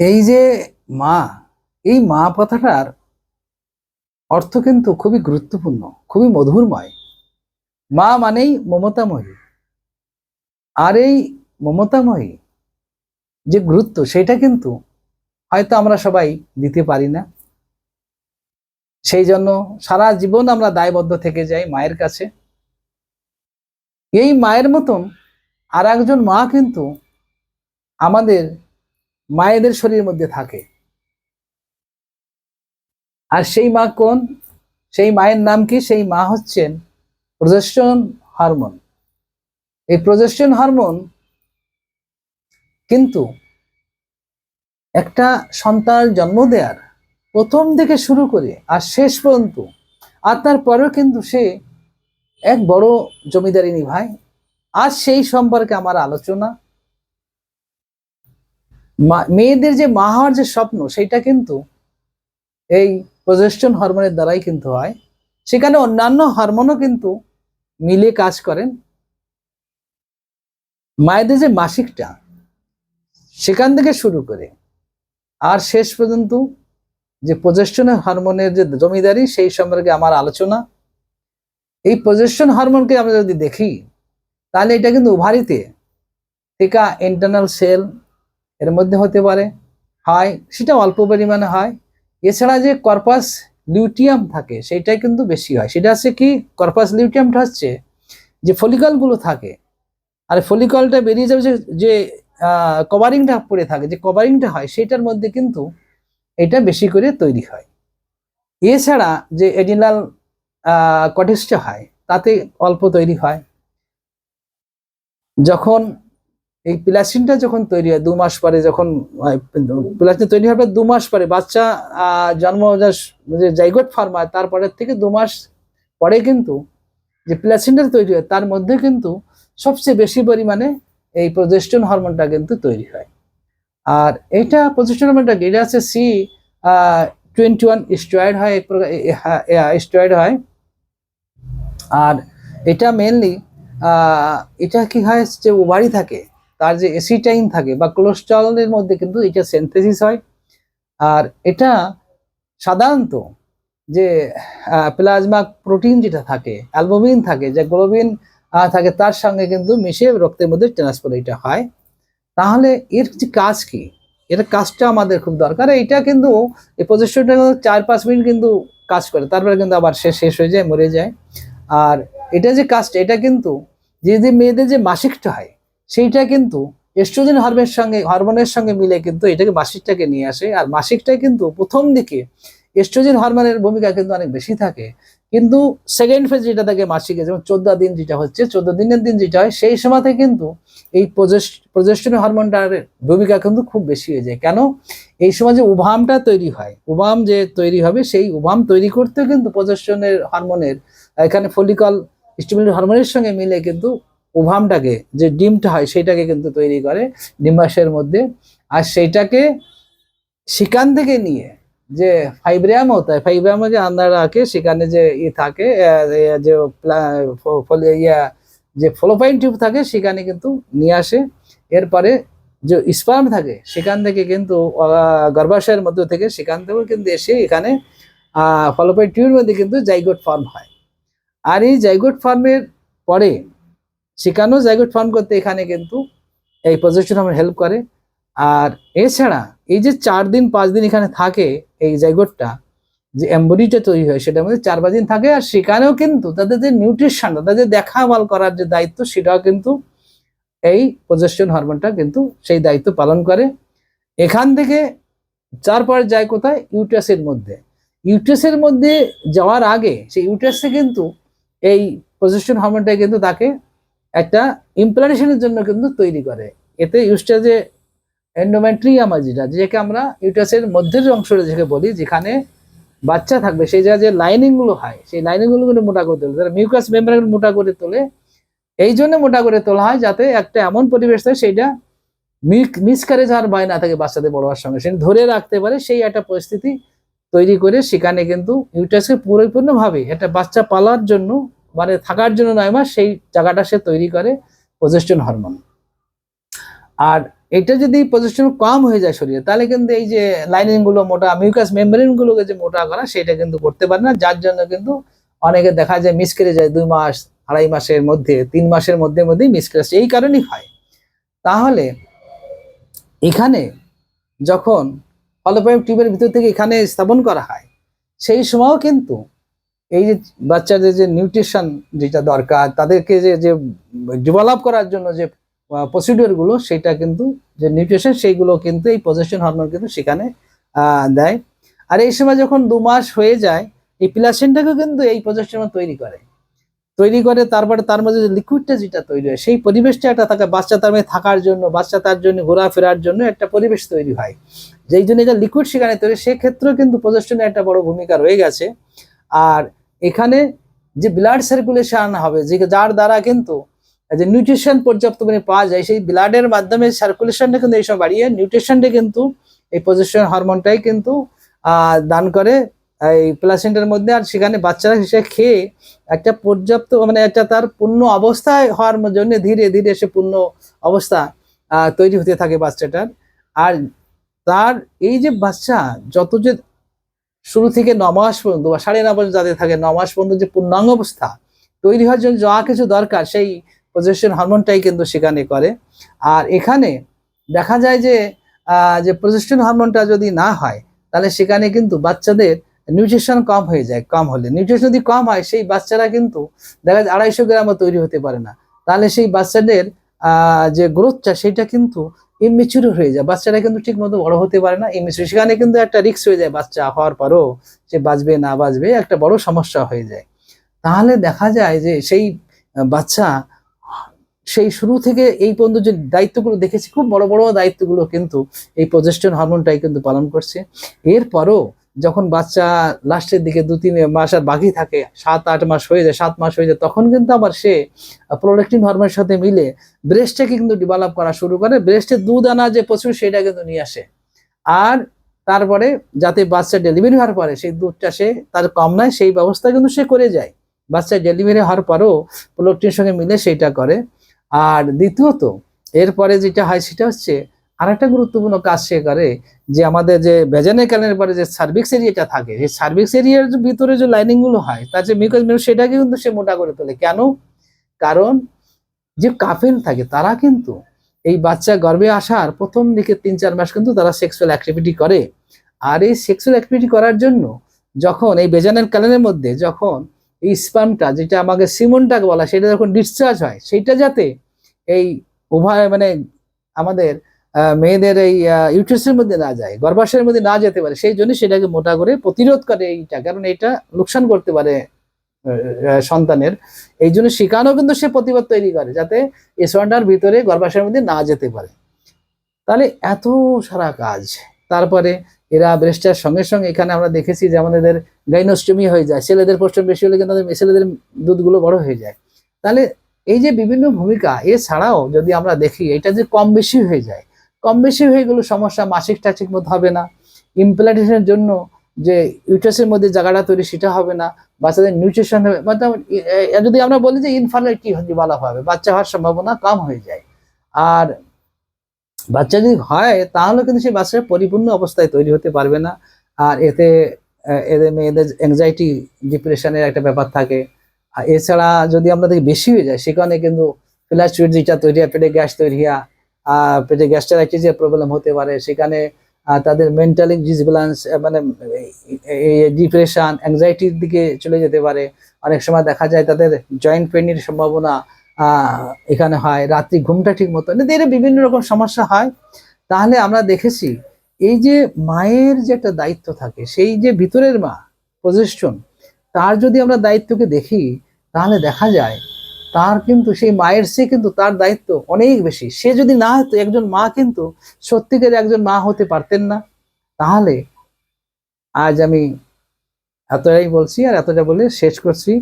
এই যে মা, এই মা কথাটার অর্থ কিন্তু খুবই গুরুত্বপূর্ণ, খুবই মধুরময়। মা মানেই মমতাময়ী। আর এই মমতাময়ী যে গুরুত্ব, সেটা কিন্তু হয়তো আমরা সবাই দিতে পারি না। সেই জন্য সারা জীবন আমরা দায়বদ্ধ থেকে যাই মায়ের কাছে। এই মায়ের মতন আর একজন মা কিন্তু আমাদের মায়েদের শরীরের মধ্যে থাকে। আর সেই মা কোন? সেই মায়ের নাম কি? সেই মা হচ্ছেন প্রজেস্টন হরমোন। এই প্রজেস্টন হরমোন কিন্তু একটা সন্তান জন্ম দেওয়ার প্রথম থেকে শুরু করে আর শেষ পর্যন্ত, আর তারপরেও কিন্তু সে এক বড় জমিদারি নিভায়। আজ সেই সম্পর্কে আমার আলোচনা মেয়েদের যে মা হওয়ার যে স্বপ্ন সেটা কিন্তু এই প্রজেস্টন হরমোনের দ্বারাই কিন্তু হয়। সেখানে অন্যান্য হরমোনও কিন্তু মিলে কাজ করেন। মায়েদের যে মাসিকটা, সেখান থেকে শুরু করে আর শেষ পর্যন্ত যে প্রজেস্টনের হরমোনের যে জমিদারি, সেই সম্পর্কে আমার আলোচনা। এই প্রজেস্টন হরমোনকে আমরা যদি দেখি, তাহলে এটা কিন্তু উভারিতে টিকা ইন্টারনাল সেল এর মধ্যে হতে পারে। হয় সেটা অল্প পরিমাণে হয় এছাড়া যে কর্পাস লিউটিয়াম থাকে সেটাই কিন্তু বেশি হয়। সেটা হচ্ছে কি কর্পাস লিউটিয়ামটা হচ্ছে যে ফলিকলগুলো থাকে, আর ফলিকলটা বেরিয়ে যাবে যে যে কভারিংটা পড়ে থাকে, যে কভারিংটা হয় সেটার মধ্যে কিন্তু এটা বেশি করে তৈরি হয়। এছাড়া যে এডিনাল কটেজটা হয়, তাতে অল্প তৈরি হয়। যখন এই প্লাসিনটা যখন তৈরি হয়, দু মাস পরে যখন প্লাসিন তৈরি হবে দু মাস পরে বাচ্চা জন্ম যা- জাইগোট ফার্ম হয় তারপরের থেকে দু মাস পরে কিন্তু যে প্লাসিনটা তৈরি হয়, তার মধ্যে কিন্তু সবচেয়ে বেশি পরিমাণে এই প্রজেস্টন হরমোনটা কিন্তু তৈরি হয়। আর এইটা প্রজেস্টন হরমোনটা এটা আছে সি টোয়েন্টি ওয়ান স্টেরয়েড হয় এক প্রকার স্টেরয়েড হয়। আর এটা মেনলি এটা কি হয় যে ওভারি থাকে। তার যে এসিটাইন থাকে বা কোলেস্ট্রলের মধ্যে কিন্তু এটা সেন্থেসিস হয়। আর এটা সাধারণত যে প্লাজমা প্রোটিন যেটা থাকে অ্যালবুমিন থাকে, যে গ্লোবিন থাকে, তার সঙ্গে কিন্তু মিশে রক্তের মধ্যে ট্রান্সফার এটা হয়। তাহলে এর যে কাজ কি? এর কাজটা আমাদের খুব দরকার। এটা কিন্তু এই প্রজেক্টটা চার পাঁচ মিনিট কিন্তু কাজ করে, তারপরে কিন্তু আবার সে শেষ হয়ে যায়, মরে যায়। আর এটা যে কাজটা, এটা কিন্তু যে যে মেয়েদের যে মাসিকটা হয় সেইটা কিন্তু এস্ট্রোজেন হরমোনের সঙ্গে হরমোনের সঙ্গে মিলে কিন্তু এটাকে মাসিকটাকে নিয়ে আসে। আর মাসিকটা কিন্তু প্রথম দিকে এস্ট্রোজেন হরমোনের ভূমিকা কিন্তু অনেক বেশি থাকে। কিন্তু সেকেন্ড ফেজ যেটা থাকে মাসিকে, যেমন চোদ্দ দিন যেটা হচ্ছে, চোদ্দ দিনের দিন যেটা হয়, সেই সময়তে কিন্তু এই প্রজেস্টন হরমোনটার ভূমিকা কিন্তু খুব বেশি হয়ে যায়। কেন? এই সময় যে উভামটা তৈরি হয়, উভাম যে তৈরি হবে, সেই উভাম তৈরি করতেও কিন্তু প্রজেস্টনের হরমোনের এখানে ফলিকল স্টিমুলেট হরমোনের সঙ্গে মিলে কিন্তু উভামটাকে যে ডিমটা হয় সেটাকে কিন্তু তৈরি করে ডিম্বাশয়ের মধ্যে। আর সেইটাকে সেখান থেকে নিয়ে যে ফাইব্রিয়াম হতে হয় ফাইব্রিয়ামে যে আন্দার রাখে, সেখানে যে ই থাকে যে ইয়া, যে ফলোপাইন টিউব থাকে, সেখানে কিন্তু নিয়ে আসে। এরপরে যে স্পার্ম থাকে, সেখান থেকে কিন্তু গর্ভাশয়ের মধ্য থেকে সেখান থেকেও কিন্তু এসে এখানে ফলোপাইন টিউবের মধ্যে কিন্তু জাইগোট ফর্ম হয়। আর এই জাইগোট ফার্মের পরে সেখানেও জাইগোট ফার্ম করতে এখানে কিন্তু এই প্রজেকশন আমার হেল্প করে। আর এছাড়া এই যে চার দিন, পাঁচ দিন এখানে থাকে এই জাইগোটটা যে এম্বডিটা তৈরি হয়, সেটার মধ্যে চার, পাঁচ দিন থাকে। আর সেখানেও কিন্তু তাদের যে নিউট্রিশনটা তাদের দেখাভাল করার যে দায়িত্ব, সেটাও কিন্তু এই প্রজেস্টন হরমোনটা কিন্তু সেই দায়িত্ব পালন করে। এখান থেকে তারপরে যায় কোথায়? ইউটাসের মধ্যে। ইউটাসের মধ্যে যাওয়ার আগে, সেই ইউটাসে কিন্তু এই প্রজেস্টন হরমোনটা কিন্তু তাকে একটা ইমপ্লান্টেশনের জন্য কিন্তু তৈরি করে। এতে ইউস্টাসে এন্ডোমেট্রিয়ামা যেটা, যেটাকে আমরা ইউটাসের মধ্যের অংশটা যেটাকে বলি, যেখানে বাচ্চা থাকবে, সেই জায়গায় যে লাইনিংগুলো হয়, সেই লাইনিংগুলো কিন্তু মোটা করে তোলে। তারা মিউকাস মেম্ব্রেন মোটা করে তোলে। এই জন্য মোটা করে তোলা হয় যাতে একটা এমন পরিবেশ থাকে সেইটা মিসকারেজ হওয়ার ভয় না থাকে বাচ্চাদের বড় হওয়ার সঙ্গে সেটা ধরে রাখতে পারে, সেই একটা পরিস্থিতি তৈরি করে, সেখানে কিন্তু ইউটাসকে পরিপূর্ণভাবে একটা বাচ্চা পালার জন্য মানে থাকার জন্য নয় মাস সেই জায়গাটা সে তৈরি করে প্রজেস্টন হরমোন আর এটা যদি পজিশন কম হয়ে যায় শরীরে, তাহলে কিন্তু এই যে লাইনিংগুলো মোটা মিউকাস মেমব্রেন গুলোকে যে মোটা করা, সেটা কিন্তু করতে পারে না। যার জন্য কিন্তু অনেকে দেখা যায় মিস করে যায় দুই মাস, আড়াই মাসের মধ্যে, তিন মাসের মধ্যে, মধ্যেই মিস করে এই কারণেই হয়। তাহলে এখানে যখন ফলোপাইপ টিউবের ভিতর থেকে এখানে স্থাপন করা হয়, সেই সময়ও কিন্তু এই যে বাচ্চাদের যে নিউট্রিশন যেটা দরকার, তাদেরকে যে যে ডেভেলপ করার জন্য যে প্রসিডিওরগুলো, সেটা কিন্তু যে নিউট্রিশন সেইগুলো কিন্তু এই পজিশন হরমোন কিন্তু সেখানে দেয়। আর এই সময় যখন দু মাস হয়ে যায়, এই প্লাসেন্টাকেও কিন্তু এই পজিশন তৈরি করে। তৈরি করে, তারপরে তার মধ্যে যে লিকুইডটা যেটা তৈরি হয়, সেই পরিবেশটা একটা থাকে, বাচ্চা তার মধ্যে থাকার জন্য, বাচ্চা তার জন্য ঘোরাফেরার জন্য একটা পরিবেশ তৈরি হয়। যেই জন্য এটা লিকুইড সেখানে তৈরি সেক্ষেত্রেও কিন্তু প্রজেস্টনের একটা বড় ভূমিকা রয়ে গেছে। আর এখানে যে ব্লাড সার্কুলেশন হবে, যে যার দ্বারা কিন্তু যে নিউট্রিশন পর্যাপ্ত মানে পাওয়া যায়, সেই ব্লাডের মাধ্যমে সার্কুলেশনটা কিন্তু এইসব বাড়িয়ে নিউট্রিশনটা কিন্তু এই পজিশন হরমোনটাই কিন্তু দান করে, এই প্লাসেন্টের মধ্যে। আর সেখানে বাচ্চারা সে খেয়ে একটা পর্যাপ্ত মানে একটা তার পূর্ণ অবস্থায় হওয়ার জন্য ধীরে ধীরে সে পূর্ণ অবস্থা তৈরি হতে থাকে বাচ্চাটার। আর তার এই যে বাচ্চা, যত যে শুরু থেকে ন মাস পর্যন্ত বা সাড়ে ন মাস যাদের থাকে, ন মাস পর্যন্ত যে পূর্ণাঙ্গ অবস্থা তৈরি হওয়ার জন্য যা কিছু দরকার, সেই প্রজেকশন হরমোনটাই কিন্তু সেখানে করে। আর এখানে দেখা যায় যে যে প্রজেস্টন হরমোনটা যদি না হয়, তাহলে সেখানে কিন্তু বাচ্চাদের নিউট্রিশন কম হয়ে যায়, কম হলে। নিউট্রিশন যদি কম হয়, সেই বাচ্চারা কিন্তু দেখা যায় আড়াইশো গ্রামও তৈরি হতে পারে না। তাহলে সেই বাচ্চাদের যে গ্রোথটা সেটা কিন্তু ইমেচুর হয়ে যায়। বাচ্চারা কিন্তু ঠিক মতো বড় হতে পারে না ইমেচুর সেখানে কিন্তু একটা রিক্স হয়ে যায় বাচ্চা হওয়ার পরও সে বাঁচবে, না বাঁচবে, একটা বড় সমস্যা হয়ে যায়। তাহলে দেখা যায় যে সেই বাচ্চা, সেই শুরু থেকে এই পর্যন্ত যে দায়িত্বগুলো দেখেছি, খুব বড় বড় দায়িত্বগুলো কিন্তু এই প্রজেস্টন হরমোনটাই কিন্তু পালন করছে। এরপরও যখন বাচ্চা লাস্টের দিকে দু, তিন মাস আর বাকি থাকে, সাত, আট মাস হয়ে যায়, সাত মাস হয়ে যায়, তখন কিন্তু আবার সে প্রোডাক্টিভ হরমোনের সাথে মিলে ব্রেস্টে কিন্তু ডেভেলপ করা শুরু করে। ব্রেস্টের দুধ আনা যে প্রচুর, সেটা কিন্তু নিয়ে আসে। আর তারপরে যাতে বাচ্চা ডেলিভারি হওয়ার পরে সেই দুধটা সে, তার কম নয়, সেই ব্যবস্থা কিন্তু সে করে যায়। বাচ্চা ডেলিভারি হওয়ার পরেও প্রোডাক্টির সঙ্গে মিলে সেইটা করে। আর দ্বিতীয়ত, এরপরে যেটা হয়, সেটা হচ্ছে আরেকটা গুরুত্বপূর্ণ কাজ সে করে যে আমাদের যে ভেজানের ক্যালের পরে যে সার্ভিক্স এরিয়াটা থাকে সেই সার্ভিক্স এরিয়ার ভিতরে যে লাইনিংগুলো হয়, তার যে মিউকাস মেরু সেটাকে কিন্তু সে মোটা করে তোলে। কেন? কারণ যে কাফেন থাকে, তারা কিন্তু এই বাচ্চা গর্ভে আসার প্রথম দিকে তিন চার মাস কিন্তু তারা সেক্সুয়াল অ্যাক্টিভিটি করে। আর এই সেক্সুয়াল অ্যাক্টিভিটি করার জন্য যখন এই বেজানের ক্যালেনের মধ্যে যখন এই স্পামটা যেটা আমাকে সিমনটাকে বলা সেটা যখন ডিসচার্জ হয় সেইটা যাতে এই উভয় মানে আমাদের মেয়েদের এই ইউট্রাসের মধ্যে না যায়, গর্ভাশয়ের মধ্যে না যেতে পারে, সেই জন্য সেটাকে মোটা করে প্রতিরোধ করে এইটা, কারণ এটা লোকসান করতে পারে সন্তানের। এই জন্য সেখানেও কিন্তু সে প্রতিবাদ তৈরি করে, যাতে এসওয়ানটার ভিতরে গর্ভাশয়ের মধ্যে না যেতে পারে। তাহলে এত সারা কাজ, তারপরে এরা ব্রেস্টার সঙ্গে সঙ্গে, এখানে আমরা দেখেছি যে আমাদের গাইনোস্টমি হয়ে যায়, ছেলেদের পোস্টন বেশি হলে কিন্তু ছেলেদের দুধগুলো বড় হয়ে যায়। তাহলে এই যে বিভিন্ন ভূমিকা, এছাড়াও যদি আমরা দেখি, এটা যে কম বেশি হয়ে যায় কম বেশি হয়ে গেলে সমস্যা মাসিকটা মতো হবে না। ইমপ্লান্টেশনের জন্য যে ইউটাসের মধ্যে জায়গাটা তৈরি, সেটা হবে না। বাচ্চাদের নিউট্রিশন হবে যদি আমরা বলি যে ইনফার্টিলিটি বলা হবে। বাচ্চা হওয়ার সম্ভাবনা কম হয়ে যায়। আর বাচ্চা যদি হয়, তাহলে কিন্তু সেই বাচ্চাটা পরিপূর্ণ অবস্থায় তৈরি হতে পারবে না। আর এতে এদের মেয়েদের অ্যাংজাইটি ডিপ্রেশনের একটা ব্যাপার থাকে। আর এছাড়া যদি আমরা দেখি বেশি হয়ে যায় সেখানে কিন্তু ফ্ল্যাচুইড যেটা তৈরি হয়, পেটে গ্যাস তৈরি হয়। পেটে গ্যাস্ট্রাইটিসের প্রবলেম হতে পারে। সেখানে তাদের মেন্টালি ডিসব্যালেন্স মানে ডিপ্রেশন অ্যাংজাইটির দিকে চলে যেতে পারে। অনেক সময় দেখা যায় তাদের জয়েন্ট পেনের সম্ভাবনা এখানে হয়। রাত্রি ঘুমটা ঠিক মতো না এর বিভিন্ন রকম সমস্যা হয়। তাহলে আমরা দেখেছি, এই যে মায়ের যে একটা দায়িত্ব থাকে, সেই যে ভিতরের মা পজিশন তার যদি আমরা দায়িত্বকে দেখি, তাহলে দেখা যায় তার কিন্তু সেই মায়ের সে কিন্তু তার দায়িত্ব অনেক বেশি। সে যদি না হতো, একজন মা কিন্তু সত্যিকার একজন মা হতে পারতেন না। তাহলে আজ আমি এতটাই বলছি আর এতটা বলে শেষ করছি।